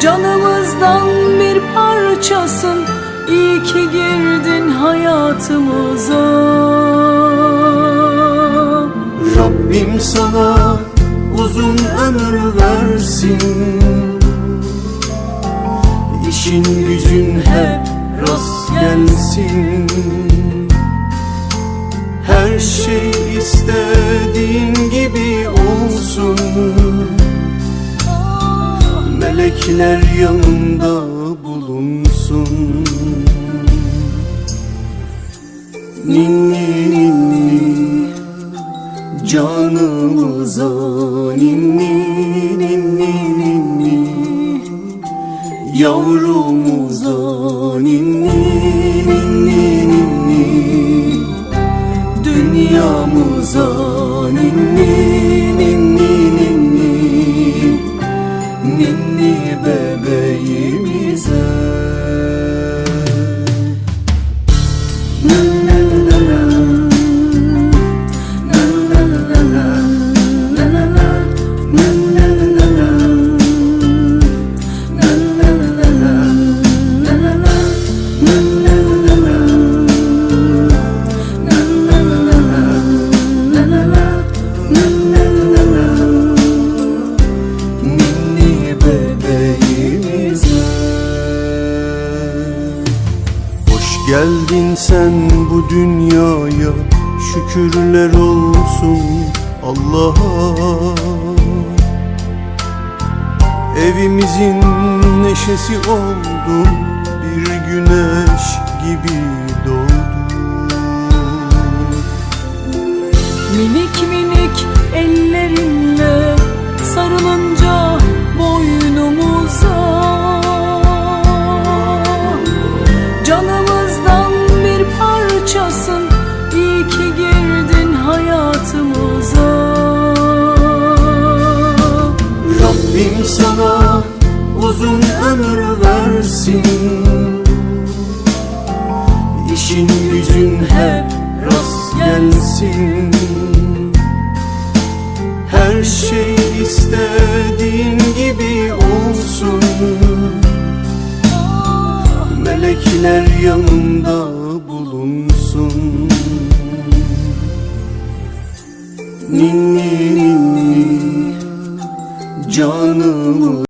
Canımızdan bir parçasın. İyi ki girdin hayatımıza. Rabbim sana uzun ömür versin. İşin gücün hep rast gelsin. Her şey istediğin gibi olsun Melekler yanında bulunsun. Ninni ninni Canımıza. Ninni ninni ninni Yavrumuza. Ninni ninni ninni Dünyamıza. Ninni ninni Ninni bebeğimize geldin sen bu dünyaya Şükürler olsun Allah'a. Evimizin neşesi oldun Bir güneş gibi doğdun Minik minik ellerinle sarılınca sana uzun ömür versin. İşin gücün hep rast gelsin. Her şey istediğin gibi olsun. Melekler yanında bulunsun. Ninni ninni canımı